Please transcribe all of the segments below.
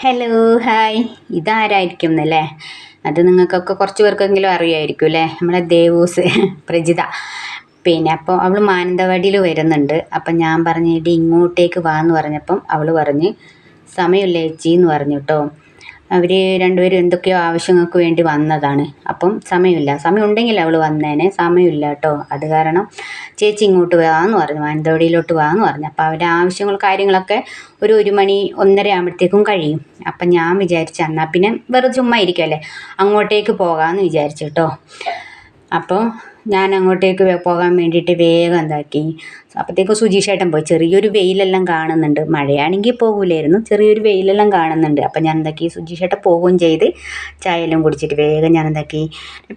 Hello hi ഇതാരായിരിക്കും എന്നല്ലേ അത് നിങ്ങൾക്കൊക്കെ കുറച്ച് പേർക്കെങ്കിലും അറിയായിരിക്കും അല്ലേ? നമ്മളെ ദേവൂസ് പ്രജിത. പിന്നെ അപ്പോൾ അവൾ മാനന്തവാടിയിൽ വരുന്നുണ്ട്. അപ്പം ഞാൻ പറഞ്ഞു ഇടി ഇങ്ങോട്ടേക്ക് വാ എന്ന് പറഞ്ഞപ്പം അവൾ പറഞ്ഞ് സമയമില്ല ചേച്ചി എന്ന് പറഞ്ഞു കേട്ടോ അവർ രണ്ടുപേരും എന്തൊക്കെയോ ആവശ്യങ്ങൾക്ക് വേണ്ടി വന്നതാണ്. അപ്പം സമയമില്ല. സമയം ഉണ്ടെങ്കിൽ അവൾ വന്നേനെ. സമയമില്ല കേട്ടോ അത് കാരണം ചേച്ചി ഇങ്ങോട്ട് വാന്ന് പറഞ്ഞു മാനന്തവാടിയിലോട്ട് വാന്ന് പറഞ്ഞു. അപ്പോൾ അവരുടെ ആവശ്യങ്ങൾ കാര്യങ്ങളൊക്കെ ഒരു ഒരു മണി ഒന്നര ആകുമ്പോഴത്തേക്കും കഴിയും. അപ്പം ഞാൻ വിചാരിച്ചു എന്നാൽ പിന്നെ വെറുതെ ചുമ്മാ ഇരിക്കുമല്ലേ അങ്ങോട്ടേക്ക് പോകാമെന്ന് വിചാരിച്ചു കേട്ടോ. അപ്പോൾ ഞാൻ അങ്ങോട്ടേക്ക് പോകാൻ വേണ്ടിയിട്ട് വേഗം എന്താക്കി. അപ്പോഴത്തേക്കും സുജീഷേട്ടൻ പോയി. ചെറിയൊരു വെയിലെല്ലാം കാണുന്നുണ്ട്. മഴയാണെങ്കിൽ പോകൂലായിരുന്നു. ചെറിയൊരു വെയിലെല്ലാം കാണുന്നുണ്ട്. അപ്പം ഞാൻ എന്താക്കി സുജീഷേട്ടൻ പോവുകയും ചെയ്ത് ചായയെല്ലാം കുടിച്ചിട്ട് വേഗം ഞാൻ എന്താക്കി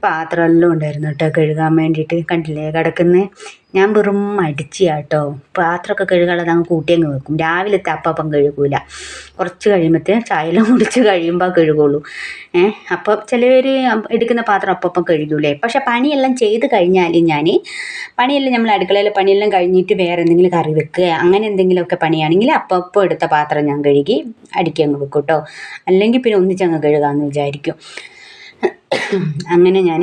പാത്രമെല്ലാം ഉണ്ടായിരുന്നു കേട്ടോ കഴുകാൻ വേണ്ടിയിട്ട്. കണ്ടില്ലേ? കിടക്കുന്നത് ഞാൻ വെറും അടിച്ചാട്ടോ പാത്രമൊക്കെ കഴുകാനുള്ളത് അങ്ങ് കൂട്ടിയങ്ങ് വെക്കും. രാവിലത്തെ അപ്പം കഴുകൂല. കുറച്ച് കഴിയുമ്പോഴത്തേ ചായയെല്ലാം കുടിച്ച് കഴിയുമ്പോൾ കഴുകുള്ളൂ. ഏഹ് അപ്പം ചിലവർ എടുക്കുന്ന പാത്രം അപ്പം കഴുകൂലേ. പക്ഷെ പണിയെല്ലാം ചെയ്ത് കഴിഞ്ഞാൽ ഞാൻ പണിയെല്ലാം നമ്മൾ അടുക്കളയിൽ പണിയെല്ലാം കഴിഞ്ഞിട്ട് വേറെ എന്തെങ്കിലും കറി വെക്കുക അങ്ങനെ എന്തെങ്കിലുമൊക്കെ പണിയാണെങ്കിൽ അപ്പം അപ്പം എടുത്ത പാത്രം ഞാൻ കഴുകി അടിക്കങ്ങ് വെക്കും കേട്ടോ അല്ലെങ്കിൽ പിന്നെ ഒന്നിച്ചങ്ങ് കഴുകാമെന്ന് വിചാരിക്കും. അങ്ങനെ ഞാൻ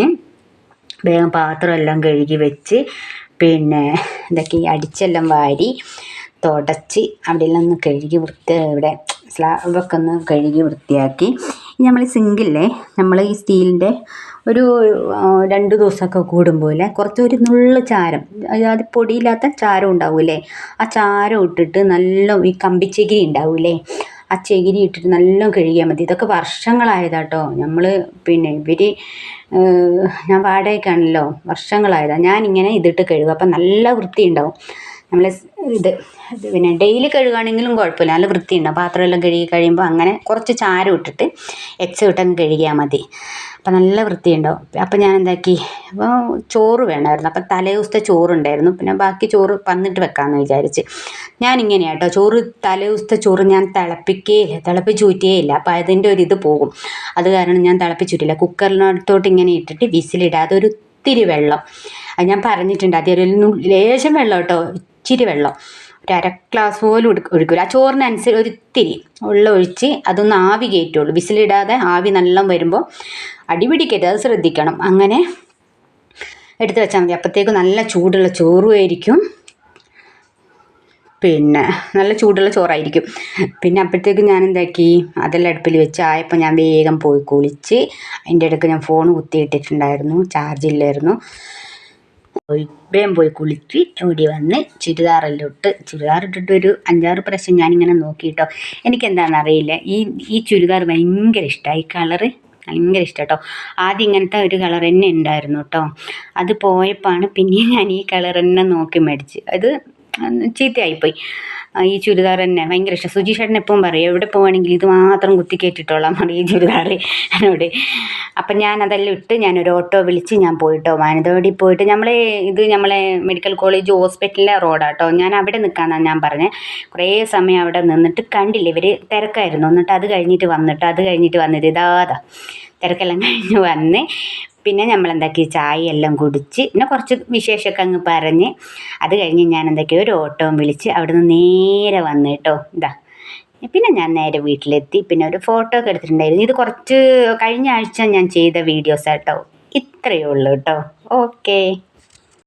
വേഗം പാത്രമെല്ലാം കഴുകി വെച്ച് പിന്നെ ഇതൊക്കെ അടിച്ചെല്ലാം വാരി തുടച്ച് അവിടെയെല്ലാം ഒന്ന് കഴുകി വൃത്തി ഇവിടെ സ്ലാബൊക്കെ ഒന്ന് കഴുകി വൃത്തിയാക്കി നമ്മൾ സിങ്കില്ലേ നമ്മൾ ഈ സ്റ്റീലിന്റെ ഒരു രണ്ട് ദിവസമൊക്കെ കൂടുമ്പോൾ കുറച്ച് ഒരു നുള്ളു ചാരം അതായത് പൊടിയില്ലാത്ത ചാരം ഉണ്ടാവില്ലേ ആ ചാരം ഇട്ടിട്ട് നല്ല ഈ കമ്പിച്ചകിരി ഉണ്ടാവില്ലേ ആ ചകിരി ഇട്ടിട്ട് നല്ല കഴുകിയാൽ മതി. ഇതൊക്കെ വർഷങ്ങളായതാട്ടോ. നമ്മൾ പിന്നെ ഇവർ ഞാൻ വാടകയ്ക്കാണല്ലോ വർഷങ്ങളായതാണ് ഞാനിങ്ങനെ ഇതിട്ട് കഴുകും. അപ്പം നല്ല വൃത്തി ഉണ്ടാവും നമ്മൾ ഇത് പിന്നെ ഡെയിലി കഴുകുകയാണെങ്കിലും കുഴപ്പമില്ല. നല്ല വൃത്തിയുണ്ടാവും പാത്രമെല്ലാം കഴുകി കഴിയുമ്പോൾ അങ്ങനെ കുറച്ച് ചാരം ഇട്ടിട്ട് എക്സ് ഇട്ടങ്ങ് കഴുകിയാൽ മതി. അപ്പം നല്ല വൃത്തിയുണ്ടാവും അപ്പം ഞാൻ എന്താക്കി അപ്പോൾ ചോറ് വേണമായിരുന്നു. അപ്പം തലേ ദിവസത്തെ ചോറുണ്ടായിരുന്നു. പിന്നെ ബാക്കി ചോറ് പന്നിട്ട് വെക്കാമെന്ന് വിചാരിച്ച്. ഞാനിങ്ങനെയാണ് കേട്ടോ ചോറ് തലേ ദിവസത്തെ ചോറ് ഞാൻ തിളപ്പിക്കുകയില്ല തിളപ്പിച്ച് ഇല്ല. അപ്പം അതിന്റെ ഒരു ഇത് പോകും. അത് കാരണം ഞാൻ തിളപ്പിച്ചിട്ടില്ല കുക്കറിനടുത്തോട്ട് ഇങ്ങനെ ഇട്ടിട്ട് വിസിലിടാതെ ഒരു ഒത്തിരി വെള്ളം. അത് ഞാൻ പറഞ്ഞിട്ടുണ്ട്. അതിൽ ലേശം വെള്ളം കേട്ടോ. ഇച്ചിരി വെള്ളം. ഒരു അര ഗ്ലാസ് പോലും ഒഴിക്കില്ല ആ ചോറിനനുസരിച്ച് ഒരു ഇത്തിരി വെള്ളം ഒഴിച്ച് അതൊന്ന് ആവി കയറ്റുള്ളൂ. വിസിലിടാതെ ആവി നല്ല വരുമ്പോൾ അടിപിടിക്കരുത്. അത് ശ്രദ്ധിക്കണം. അങ്ങനെ എടുത്ത് വെച്ചാൽ മതി. അപ്പോഴത്തേക്ക് നല്ല ചൂടുള്ള ചോറുമായിരിക്കും പിന്നെ നല്ല ചൂടുള്ള ചോറായിരിക്കും. പിന്നെ അപ്പോഴത്തേക്ക് ഞാൻ എന്താക്കി അതെല്ലാം അടുപ്പിൽ വെച്ച് ആയപ്പോൾ ഞാൻ വേഗം പോയി കുളിച്ച് അതിന്റെ ഇടയ്ക്ക് ഞാൻ ഫോൺ കുത്തിയിട്ടിട്ടുണ്ടായിരുന്നു. ചാർജില്ലായിരുന്നു പോയി. വേഗം പോയി കുളിച്ച് ഓടി വന്ന് ചുരിദാറെല്ലാം ഇട്ട് ചുരിദാർ ഇട്ടിട്ട് ഒരു അഞ്ചാറ് പ്രാവശ്യം ഞാനിങ്ങനെ നോക്കിയിട്ടോ എനിക്കെന്താണെന്ന് അറിയില്ല ഈ ഈ ചുരിദാർ ഭയങ്കര ഇഷ്ടമായി ഈ കളറ് ഭയങ്കര ഇഷ്ടം കേട്ടോ ആദ്യം ഇങ്ങനത്തെ ഒരു കളർ തന്നെ ഉണ്ടായിരുന്നു കേട്ടോ അത് പോയപ്പോഴാണ് പിന്നെ ഞാൻ ഈ കളർ തന്നെ നോക്കി മേടിച്ച്. അത് ചീത്തയായിപ്പോയി. ഈ ചുരിദാർ തന്നെ ഭയങ്കര ഇഷ്ടം. സുജി ചേട്ടൻ എപ്പോഴും പറയും എവിടെ പോവാണെങ്കിലും ഇത് മാത്രം കുത്തി കയറ്റിട്ടോളാം പറയും ഈ ചുരിദാർ എന്നോട്. അപ്പം ഞാൻ അതെല്ലാം ഇട്ട് ഞാനൊരു ഓട്ടോ വിളിച്ച് ഞാൻ പോയിട്ടോ മാനന്തവാടി പോയിട്ട് നമ്മളെ ഇത് നമ്മളെ മെഡിക്കൽ കോളേജ് ഹോസ്പിറ്റലിലെ റോഡാട്ടോ ഞാൻ അവിടെ നിൽക്കാമെന്നാണ് ഞാൻ പറഞ്ഞത് കുറേ സമയം അവിടെ നിന്നിട്ട് കണ്ടില്ല ഇവർ തിരക്കായിരുന്നു. എന്നിട്ട് അത് കഴിഞ്ഞിട്ട് വന്നിട്ട് അത് കഴിഞ്ഞിട്ട് വന്നിട്ട് ഇതാതാ തിരക്കെല്ലാം കഴിഞ്ഞ് വന്ന് പിന്നെ നമ്മൾ എന്താക്കി ചായ എല്ലാം കുടിച്ച് പിന്നെ കുറച്ച് വിശേഷമൊക്കെ അങ്ങ് പറഞ്ഞ് അത് കഴിഞ്ഞ് ഞാൻ എന്തൊക്കെയോ ഒരു ഓട്ടോ വിളിച്ച് അവിടെ നിന്ന് നേരെ വന്നു കേട്ടോ. ഇതാ. പിന്നെ ഞാൻ നേരെ വീട്ടിലെത്തി. പിന്നെ ഒരു ഫോട്ടോ ഒക്കെ എടുത്തിട്ടുണ്ടായിരുന്നു. ഇത് കുറച്ച് കഴിഞ്ഞ ആഴ്ച ഞാൻ ചെയ്ത വീഡിയോസ് കേട്ടോ. ഇത്രയേ ഉള്ളൂ കേട്ടോ. ഓക്കേ.